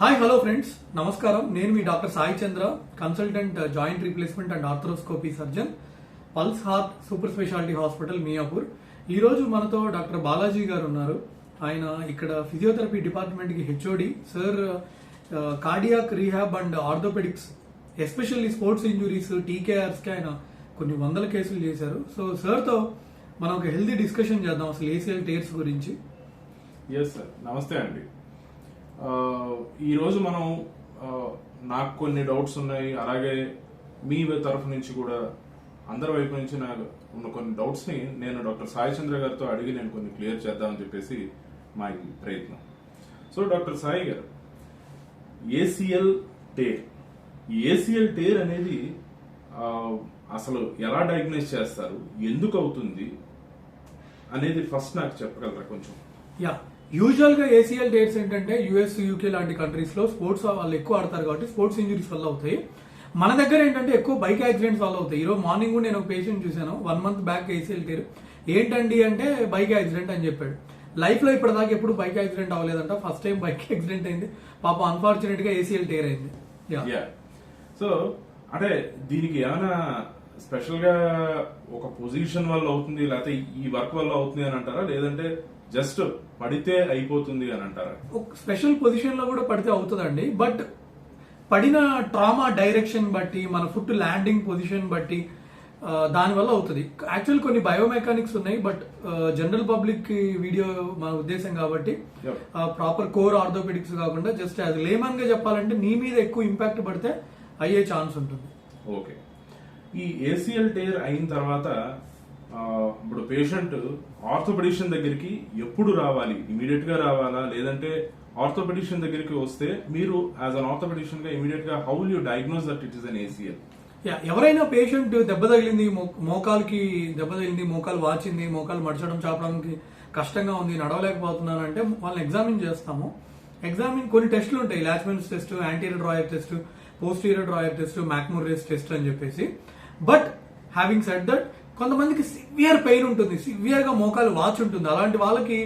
Hi hello friends నమస్కారం నేను మీ doctor Sai Chandra consultant joint replacement and arthroscopy surgeon Pulse Heart super speciality hospital Miyapur ఈ రోజు మనతో doctor Balaji గారు ఉన్నారు. ఆయన ఇక్కడ ఫిజియోథెరపీ డిపార్ట్మెంట్కి HOD sir cardiac rehab and orthopaedics especially sports injuries టీకేఆర్స్కి ఆయన కొన్ని వందల కేసులు చేశారు. సో సార్తో మనం ఒక హెల్దీ డిస్కషన్ చేద్దాం అసలు ఏసీఎల్ టేర్స్ గురించి. ఎస్ సార్ నమస్తే అండి. ఈరోజు మనం నాకు కొన్ని డౌట్స్ ఉన్నాయి. అలాగే మీ తరఫు నుంచి కూడా అందరి వైపు నుంచి నాకు ఉన్న కొన్ని డౌట్స్ని నేను డాక్టర్ సాయిచంద్ర గారితో అడిగి నేను కొన్ని క్లియర్ చేద్దామని చెప్పేసి మా ప్రయత్నం. సో డాక్టర్ సాయి గారు ఏసీఎల్ టేర్ ఏసీఎల్ టేర్ అనేది అసలు ఎలా డయాగ్నైజ్ చేస్తారు? ఎందుకు అవుతుంది? అనేది ఫస్ట్ నాకు చెప్పగలరా కొంచెం? యా. యూజువల్గా ఏసీఎల్ డేట్స్ ఏంటంటే యుఎస్ యూకే లాంటి కంట్రీస్లో స్పోర్ట్స్ వాళ్ళు ఎక్కువ ఆడతారు కాబట్టి స్పోర్ట్స్ ఇంజురీస్ వల్ల అవుతాయి. మన దగ్గర ఏంటంటే ఎక్కువ బైక్ యాక్సిడెంట్స్ వల్ల అవుతాయి. ఈరోజు మార్నింగ్ కూడా నేను ఒక పేషెంట్ చూశాను. One month back ACL tear ఏంటండి అంటే బైక్ యాక్సిడెంట్ అని చెప్పాడు. లైఫ్లో ఇప్పటిదాకా ఎప్పుడు బైక్ యాక్సిడెంట్ అవ్వలేదంట. ఫస్ట్ టైం బైక్ యాక్సిడెంట్ అయింది. పాపం అన్ఫార్చునేట్గా ఏసీఎల్ టేర్ అయింది. యా యా సో అంటే దీనికి ఏమైనా స్పెషల్గా ఒక పొజిషన్ వల్ల అవుతుంది లేకపోతే ఈ వర్క్ వల్ల అవుతుంది అని అంటారా? లేదంటే జస్ట్ పడితే అయిపోతుంది అని అంటారా? ఒక స్పెషల్ పొజిషన్లో కూడా పడితే అవుతుందండి. బట్ పడిన ట్రామా డైరెక్షన్ బట్టి మన ఫుట్ ల్యాండింగ్ పొజిషన్ బట్టి దానివల్ల అవుతుంది. యాక్చువల్ కొన్ని బయోమెకానిక్స్ ఉన్నాయి బట్ జనరల్ పబ్లిక్ వీడియో మన ఉద్దేశం కాబట్టి. ప్రాపర్ కోర్ ఆర్థోపెడిక్స్ కాకుండా జస్ట్ యాజ్ లేమన్గా చెప్పాలంటే నీ మీద ఎక్కువ ఇంపాక్ట్ పడితే అయ్యే ఛాన్స్ ఉంటుంది. ఓకే. ఈ ఏసీఎల్ టేర్ అయిన తర్వాత ఇప్పుడు పేషెంట్ ఆర్థోపెడిషన్ దగ్గరికి ఎప్పుడు రావాలి? ఇమీడియట్గా రావాలా? లేదంటే ఆర్థోపెడిషన్ దగ్గరికి వస్తే మీరు యాజ్ అన్ ఆర్థోపెడిషన్గా ఇమీడియట్గా how you diagnose that it is an ACL ఎవరైనా పేషెంట్ దెబ్బ తగిలింది మో- దెబ్బ తగిలింది మోకాలు వాచింది మోకాలు మడచడం చాపడానికి కష్టంగా ఉంది నడవలేకపోతున్నాను అంటే వాళ్ళని ఎగ్జామిన్ చేస్తాము. ఎగ్జామిన్ కొన్ని టెస్టులు ఉంటాయి. Lachman's test anterior drawer test posterior drawer test McMurray's test అని చెప్పేసి. బట్ హ్యావింగ్ సెట్ దట్ కొంతమందికి సివియర్ పెయిన్ ఉంటుంది సివియర్గా మోకాలు వాచ్ ఉంటుంది. అలాంటి వాళ్ళకి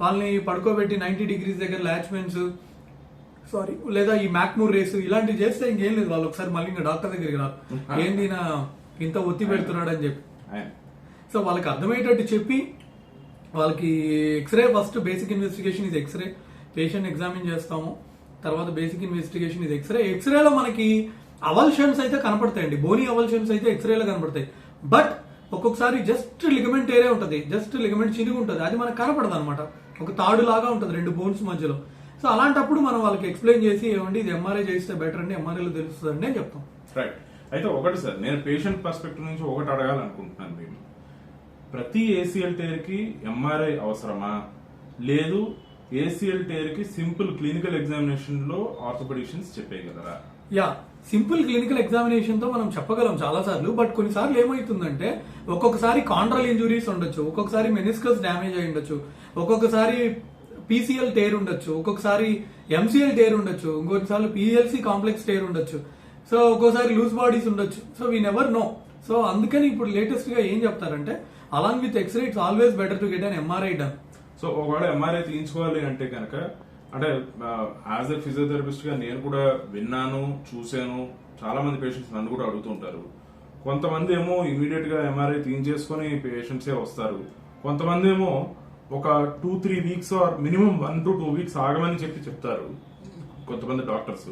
వాళ్ళని పడుకోబెట్టి నైన్టీ డిగ్రీస్ దగ్గర లాచ్మెన్స్ సారీ లేదా ఈ మ్యాక్మూర్ రేసు ఇలాంటివి చేస్తే ఇంకేం లేదు వాళ్ళు ఒకసారి మళ్ళీ ఇంకా డాక్టర్ దగ్గరికి రారు. ఏంది నా ఇంత ఒత్తి పెడుతున్నాడు అని చెప్పి సో వాళ్ళకి అర్థమయ్యేటట్టు చెప్పి వాళ్ళకి ఎక్స్రే ఫస్ట్ బేసిక్ ఇన్వెస్టిగేషన్ ఇది ఎక్స్రే పేషెంట్ ఎగ్జామిన్ చేస్తాము. తర్వాత బేసిక్ ఇన్వెస్టిగేషన్ ఇది ఎక్స్రే ఎక్స్రేలో మనకి అవల్షన్స్ అయితే కనపడతాయండి. బోనీ అవల్షన్స్ అయితే ఎక్స్రేలో కనపడతాయి. బట్ ఒక్కొక్కసారి జస్ట్ లిగమెంట్ ఏరియా ఉంటుంది. జస్ట్ లిగమెంట్ చిరిగి ఉంటుంది. అది మనకు కనపడదు అనమాట ఒక తాడు లాగా ఉంటుంది రెండు బోన్స్ మధ్యలో. సో అలాంటప్పుడు మనం వాళ్ళకి ఎక్స్ప్లెయిన్ చేసి ఏమండి ఇది ఎంఆర్ఐ చేస్తే బెటర్ అండి ఎంఆర్ఐలో తెలుస్తుంది అని చెప్తాం. రైట్. అయితే ఒకటి సార్ నేను పేషెంట్ పర్స్పెక్టివ్ నుంచి ఒకటి అడగాలనుకుంటున్నాను మీరు ప్రతి ఏసీఎల్ టేర్కి ఎంఆర్ఐ అవసరమా? లేదు ఏసీఎల్ టేర్కి సింపుల్ క్లినికల్ ఎగ్జామినేషన్లో ఆర్థోపెడిషన్స్ చెప్పేయగలరా? యా సింపుల్ క్లినికల్ ఎగ్జామినేషన్తో మనం చెప్పగలం చాలా సార్లు బట్ కొన్నిసార్లు ఏమవుతుందంటే ఒక్కొక్కసారి కాండ్రల్ ఇంజురీస్ ఉండొచ్చు ఒక్కొక్కసారి మెనిస్కస్ డ్యామేజ్ అయి ఉండొచ్చు ఒక్కొక్కసారి పీసీఎల్ టేర్ ఉండొచ్చు ఒక్కొక్కసారి ఎంసీఎల్ టేర్ ఉండొచ్చు ఇంకొకసారి పిఎల్సీ కాంప్లెక్స్ టేర్ ఉండొచ్చు. సో ఒక్కోసారి లూజ్ బాడీస్ ఉండొచ్చు. So we never know so అందుకని ఇప్పుడు లేటెస్ట్గా ఏం చెప్తారంటే along with x-ray it's always better to get an MRI done so ఒకవేళ ఎంఆర్ఐ తీయించుకోవాలి అంటే కనుక అంటే యాజ్ ఎ ఫిజియోథెరపిస్ట్గా నేను కూడా విన్నాను చూశాను చాలా మంది పేషెంట్స్ నన్ను కూడా అడుగుతుంటారు. కొంతమంది ఏమో ఇమీడియట్గా ఎంఆర్ఐ తీయించేసుకొని పేషెంట్సే వస్తారు. కొంతమంది ఏమో ఒక two three weeks or minimum one to two weeks ఆగమని చెప్పి చెప్తారు. కొంతమంది డాక్టర్స్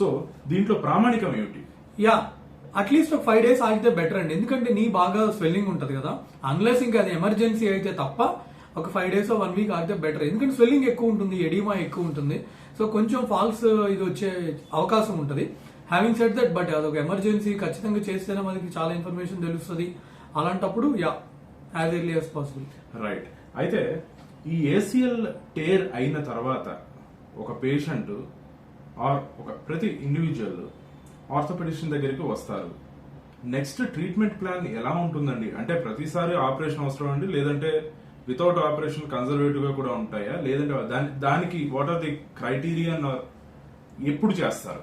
సో దీంట్లో ప్రామాణికం ఏమిటి? యా అట్లీస్ట్ ఒక ఫైవ్ డేస్ ఆగితే బెటర్ అండి. ఎందుకంటే నీ బాగా స్వెల్లింగ్ ఉంటుంది కదా. అన్లెస్ ఇంకా అది ఎమర్జెన్సీ అయితే తప్ప ఒక ఫైవ్ డేస్ వన్ వీక్ ఆడితే బెటర్ ఎందుకంటే స్వెల్లింగ్ ఎక్కువ ఉంటుంది ఎడిమా ఎక్కువ ఉంటుంది. సో కొంచెం ఫాల్స్ uh, ఇది వచ్చే అవకాశం ఉంటుంది. హ్యావింగ్ సెట్ దట్ బట్ అదొక ఎమర్జెన్సీ ఖచ్చితంగా చేస్తేనే మనకి చాలా ఇన్ఫర్మేషన్ తెలుస్తుంది. అలాంటప్పుడు yeah as early as possible right అయితే ఈ ఏసీఎల్ టేర్ అయిన తర్వాత ఒక పేషెంట్ ఆర్ ఒక ప్రతి ఇండివిజువల్ ఆర్థోపెడిషన్ దగ్గరికి వస్తారు. నెక్స్ట్ ట్రీట్మెంట్ ప్లాన్ ఎలా ఉంటుందండి? అంటే ప్రతిసారి ఆపరేషన్ అవసరం అండి? లేదంటే వితౌట్ ఆపరేషన్ కన్జర్వేటివ్గా కూడా ఉంటాయా? లేదంటే దాని- దానికి వాట్ ఆర్ ది క్రైటీరియన్ ఎప్పుడు చేస్తారు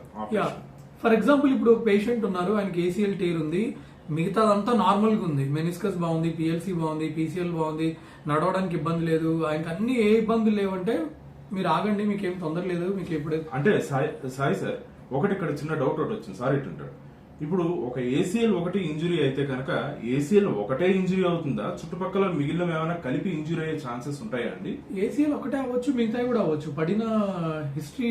ఫర్ ఎగ్జాంపుల్ ఇప్పుడు ఒక పేషెంట్ ఉన్నారు ఆయనకి ఏసీఎల్ టేర్ ఉంది. మిగతాదంతా నార్మల్గా ఉంది. మెనిస్కస్ బాగుంది పిఎల్సి బాగుంది పీసీఎల్ బాగుంది. నడవడానికి ఇబ్బంది లేదు. ఆయనకి అన్ని ఏ ఇబ్బందులు లేవంటే మీరు ఆగండి మీకు ఏం తొందర లేదు మీకు ఎప్పుడే అంటే సాయి సాయి సార్ ఒకటి ఇక్కడ చిన్న డౌట్ ఒకటి వచ్చింది. సారీ ఇటుంటాడు ఇప్పుడు ఒక ఏసీఎల్ ఒకటి ఇంజురీ అయితే కనుక ఏసీఎల్ ఒకటే ఇంజురీ అవుతుందా? చుట్టుపక్కల మిగిలిన ఏమైనా కలిపి ఇంజురీ అయ్యే ఛాన్సెస్ ఉంటాయా అండి? ఏసీఎల్ ఒకటే అవ్వచ్చు మిగతా కూడా అవ్వచ్చు. పడిన హిస్టరీ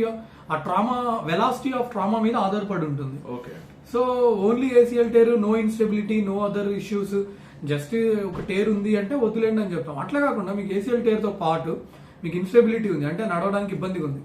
ఆ ట్రామా వెలాసిటీ ఆఫ్ ట్రామా మీద ఆధారపడి ఉంటుంది. Okay. So only ACL tear no instability no other issues just ఒక టేర్ ఉంది అంటే వదిలేండి అని చెప్తాం. అట్లా కాకుండా మీకు ఏసీఎల్ టేర్తో పాటు మీకు ఇన్స్టెబిలిటీ ఉంది అంటే నడవడానికి ఇబ్బందిగా ఉంది.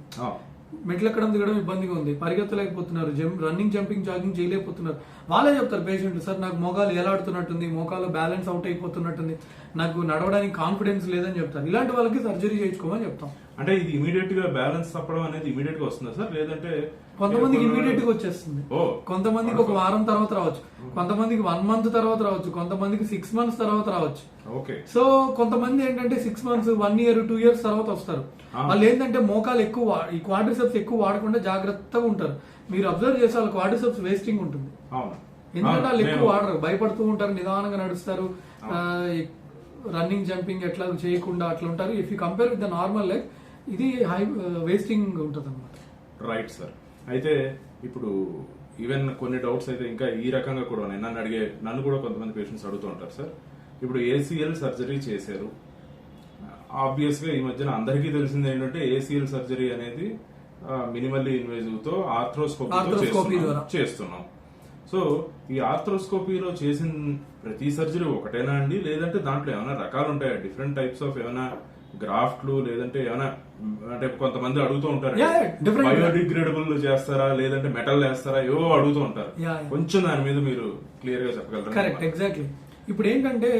మెట్లెక్కడం దిగడం ఇబ్బందిగా ఉంది. పరిగెత్తలేకపోతున్నారు. జంప్ రన్నింగ్ జంపింగ్ జాగింగ్ చేయలేకపోతున్నారు. వాళ్ళే చెప్తారు పేషెంట్ సార్ నాకు మోకాలు ఎలాడుతున్నట్టుంది మోకాలు బ్యాలెన్స్ అవుట్ అయిపోతున్నట్టుంది. నాకు నడవడానికి కాన్ఫిడెన్స్ లేదని చెప్తారు. ఇలాంటి వాళ్ళకి సర్జరీ చేయించుకోమని చెప్తాం. అంటే ఇది ఇమీడియట్గా బ్యాలెన్స్ తప్పడం అనేది ఇమీడియట్గా వస్తుందా సార్? లేదంటే కొంతమందికి ఇమీడియట్గా వచ్చేస్తుంది. కొంతమందికి ఒక వారం తర్వాత రావచ్చు. కొంతమందికి వన్ మంత్ తర్వాత రావచ్చు. కొంతమందికి సిక్స్ మంత్స్ తర్వాత రావచ్చు. ఓకే. సో కొంతమంది ఏంటంటే six months one year two years తర్వాత వస్తారు. వాళ్ళు ఏంటంటే మోకాలు ఎక్కువ ఈ క్వాడ్రిసెప్స్ ఎక్కువ వాడకుండా జాగ్రత్తగా ఉంటారు. మీరు అబ్జర్వ్ చేస్తే వాళ్ళ క్వాడ్రిసెప్స్ వేస్టింగ్ ఉంటుంది. ఎందుకంటే వాళ్ళు ఎక్కువ వాడరు. భయపడుతూ ఉంటారు నిదానంగా నడుస్తారు. రన్నింగ్ జంపింగ్ ఎట్లా చేయకుండా అట్లా ఉంటారు. If you compare with the normal life ఇది హై వేస్టింగ్ ఉంటుంది అనమాట రైట్ సార్ అయితే ఇప్పుడు ఈవెన్ కొన్ని డౌట్స్ అయితే ఇంకా ఈ రకంగా కూడా ఉన్నాయి. నన్ను అడిగే నన్ను కూడా కొంతమంది పేషెంట్స్ అడుగుతూ ఉంటారు సార్ ఇప్పుడు ఏసీఎల్ సర్జరీ చేశారు. ఆబ్వియస్గా ఈ మధ్యన అందరికీ తెలిసింది ఏంటంటే ఏసీఎల్ సర్జరీ అనేది మినిమల్లీ ఇన్వేజివ్తో ఆర్థ్రోస్కోపీ. చేస్తున్నాం సో ఈ ఆర్థ్రోస్కోపీలో చేసిన ప్రతి సర్జరీ ఒకటేనా అండి? లేదంటే దాంట్లో ఏమైనా రకాలు ఉంటాయా డిఫరెంట్ టైప్స్ ఆఫ్ ఏమైనా గ్రాఫ్ట్లు లేదంటే ఏమైనా అంటే కొంతమంది అడుగుతూ ఉంటారు. బయోడిగ్రేడబుల్ చేస్తారా లేదంటే మెటల్ వేస్తారా ఏవో అడుగుతూ ఉంటారు. కొంచెం దాని మీద మీరు క్లియర్గా చెప్పగలరా? కరెక్ట్ ఎగ్జాక్ట్లీ ఇప్పుడు ఏంటంటే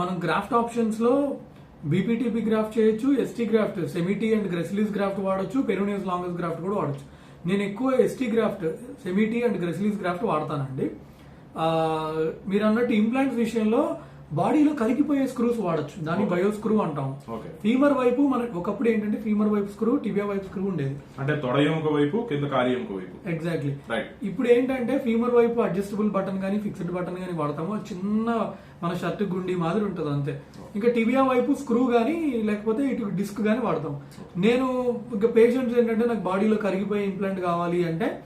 మనం గ్రాఫ్ట్ ఆప్షన్స్లో బీపీటీపీ గ్రాఫ్ట్ చేయొచ్చు ST graft semi T and gracilis graft వాడొచ్చు పెరోనియస్ లాంగస్ గ్రాఫ్ట్ కూడా వాడొచ్చు. నేను ఎక్కువ ST graft semi T and gracilis graft వాడతానండి. మీరు అన్నట్టు ఇంప్లాంట్స్ విషయంలో బాడీలో కలిగిపోయే స్క్రూస్ వాడొచ్చు. దాన్ని బయో స్క్రూ అంటాం. ఓకే. ఫీమర్ వైపు మనకి ఒకప్పుడు ఏంటంటే ఫీమర్ వైపు స్క్రూ టిబియా వైపు స్క్రూ ఉండేది. అంటే తొడ ఎముక వైపు కింద ఎముక వైపు. ఎగ్జాక్ట్లీ రైట్ ఇప్పుడు ఏంటంటే ఫీమర్ వైపు అడ్జస్టబుల్ బటన్ కానీ ఫిక్స్డ్ బటన్ కానీ వాడతాము. చిన్న మన షర్ట్ గుండి మాదిరి ఉంటుంది అంతే. ఇంకా టిబియా వైపు స్క్రూ కానీ లేకపోతే ఇటు డిస్క్ కానీ వాడతాం. నేను ఇంకా పేషెంట్స్ ఏంటంటే నాకు బాడీలో కరిగిపోయే ఇంప్లాంట్ కావాలి అంటే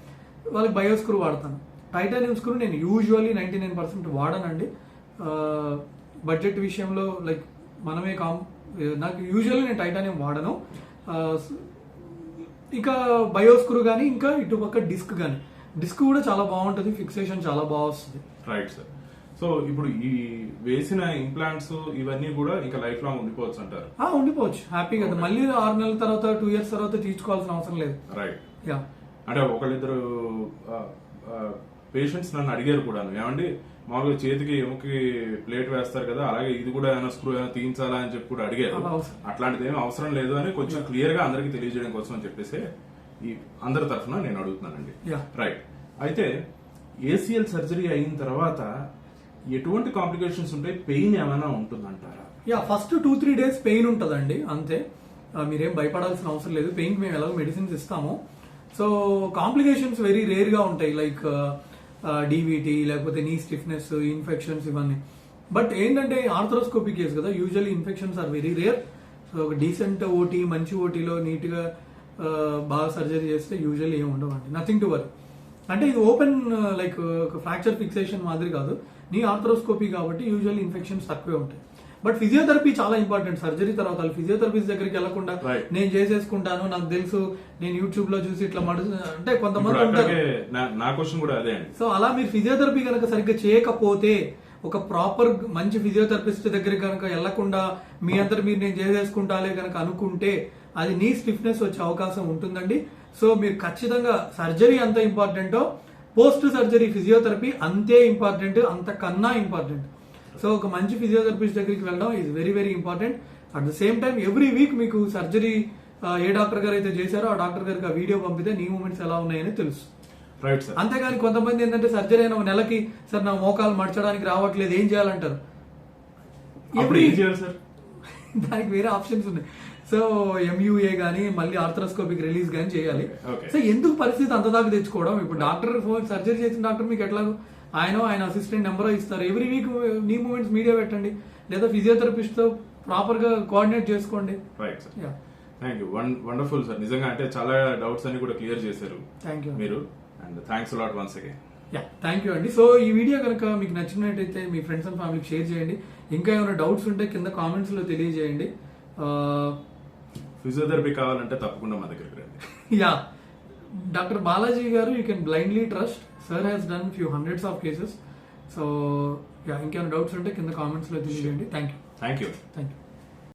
వాళ్ళకి బయో స్క్రూ వాడతాను. టైటానియం స్క్రూ నేను యూజువల్లీ నైంటీ నైన్ పర్సెంట్ వాడనండి. బడ్జెట్ విషయంలో లైక్ మనమే కామ్ నాకు యూజువల్లీ నేను టైటానియం వాడను. ఇక బయోస్క్రూ కానీ ఇంకా ఇటుపక్క డిస్క్ కానీ డిస్క్ కూడా చాలా బాగుంటుంది ఫిక్సేషన్ చాలా బాగా వస్తుంది. రైట్ సార్ సో ఇప్పుడు ఈ వేసిన ఇంప్లాంట్స్ ఇవన్నీ కూడా ఇంకా లైఫ్ లాంగ్ ఉండిపోవచ్చు అంటారు. ఉండిపోవచ్చు. హ్యాపీగా మళ్ళీ ఆరు నెలల తర్వాత టూ ఇయర్స్ తర్వాత తీసుకోవాల్సిన అవసరం లేదు. రైట్ యా అంటే ఒకళ్ళిద్దరు పేషెంట్స్ నన్ను అడిగారు కూడా ఏమండి మామూలుగా చేతికి ఎముకి ప్లేట్ వేస్తారు కదా అలాగే ఇది కూడా ఏమైనా స్క్రూ ఏమైనా తీయించాలా అని చెప్పి కూడా అడిగారు. అట్లాంటిది ఏమీ అవసరం లేదు అని కొంచెం క్లియర్గా అందరికి తెలియజేయడం కోసం అని చెప్పేసి ఈ అందరి తరఫున నేను అడుగుతున్నానండి. యా రైట్ అయితే ఏసీఎల్ సర్జరీ అయిన తర్వాత ఎటువంటి కాంప్లికేషన్స్ ఉంటాయి? పెయిన్ ఏమైనా ఉంటుందంటారా? Yeah first two three days pain ఉంటుందండి అంతే. మీరేం భయపడాల్సిన అవసరం లేదు. పెయిన్ మేము ఎలాగో మెడిసిన్స్ ఇస్తాము. సో కాంప్లికేషన్స్ వెరీ రేర్గా ఉంటాయి. లైక్ డీవీటీ లేకపోతే నీ స్టిఫ్నెస్ ఇన్ఫెక్షన్స్ ఇవన్నీ. బట్ ఏంటంటే ఆర్థరోస్కోపిక్ కేసు కదా usually infections are very rare. So ఒక డీసెంట్ ఓటీ మంచి ఓటీలో నీట్గా బాగా సర్జరీ చేస్తే యూజువల్లీ ఏమి ఉండవండి నథింగ్ టు వరీ అంటే ఇది ఓపెన్ లైక్ ఒక ఫ్రాక్చర్ ఫిక్సేషన్ మాదిరి కాదు. నీ ఆర్థరోస్కోపీ కాబట్టి యూజువల్లీ ఇన్ఫెక్షన్స్ తక్కువే ఉంటాయి. బట్ ఫిజియోథెరపీ చాలా ఇంపార్టెంట్. సర్జరీ తర్వాత ఫిజియోథెరపీస్ దగ్గరికి వెళ్ళకుండా. నేను చేసేసుకుంటాను నాకు తెలుసు నేను యూట్యూబ్లో చూసి ఇట్లా మడు అంటే కొంతమంది ఉంటారు. నా- క్వశ్చన్ కూడా అదే సో అలా మీరు ఫిజియోథెరపీ కనుక సరిగ్గా చేయకపోతే ఒక ప్రాపర్ మంచి ఫిజియోథెరపిస్ట్ దగ్గర కనుక వెళ్ళకుండా మీ అంతటి మీరు నేను చేసేసుకుంటాలే కనుక అనుకుంటే అది నీ స్టిఫ్నెస్ వచ్చే అవకాశం ఉంటుందండి. సో మీరు ఖచ్చితంగా సర్జరీ అంత ఇంపార్టెంటో పోస్ట్ సర్జరీ ఫిజియోథెరపీ అంతే ఇంపార్టెంట్ అంతకన్నా ఇంపార్టెంట్. సో ఒక మంచి ఫిజియోథెరపిస్ట్ దగ్గరికి వెళ్ళడం is very very important at the same time every week మీకు సర్జరీ ఏ డాక్టర్ గారు అయితే చేశారో ఆ డాక్టర్ గారికి ఆ వీడియో పంపితే నీ మూమెంట్స్ ఎలా ఉన్నాయని తెలుసు. రైట్ సార్ అంతేగాని కొంతమంది ఏంటంటే సర్జరీ అయిన నెలకి సార్ నా మోకాలు మడచడానికి రావట్లేదు ఏం చేయాలంటారు? దానికి వేరే ఆప్షన్స్ ఉన్నాయి. సో ఎంయూఏ గానీ మళ్ళీ ఆర్థరోస్కోపిక్ రిలీజ్ గానీ చేయాలి. సో ఎందుకు పరిస్థితి అంత దాకా తెచ్చుకోవడం? ఇప్పుడు డాక్టర్ ఫోన్ సర్జరీ చేసిన డాక్టర్ మీకు ఎట్లా ఆయన ఆయన అసిస్టెంట్ నెంబర్ ఇస్తారు. Every week knee movements media పెట్టండి. లేదా ఫిజియోథెరపిస్ట్తో ప్రాపర్గా కోఆర్డినేట్ చేసుకోండి. Right sir yeah thank you one wonderful sir నిజంగా అంటే చాలా డౌట్స్ అన్ని కూడా క్లియర్ చేశారు థ్యాంక్ యూ మీరు. And thanks lot once again yeah thank you అండి. సో ఈ వీడియో కనుక మీకు నచ్చినట్టయితే మీ ఫ్రెండ్స్ అండ్ ఫ్యామిలీకి షేర్ చేయండి. ఇంకా ఏమైనా డౌట్స్ ఉంటే కింద కామెంట్స్లో తెలియజేయండి. ఫిజియోథెరపీ కావాలంటే తప్పకుండా మా దగ్గరికి రండి. యా డాక్టర్ బాలాజీ గారు you can blindly trust sir has done few hundreds of cases so ఇంకేమైనా డౌట్స్ ఉంటే కింద కామెంట్స్లో తెలియజేయండి. Thank you thank you thank you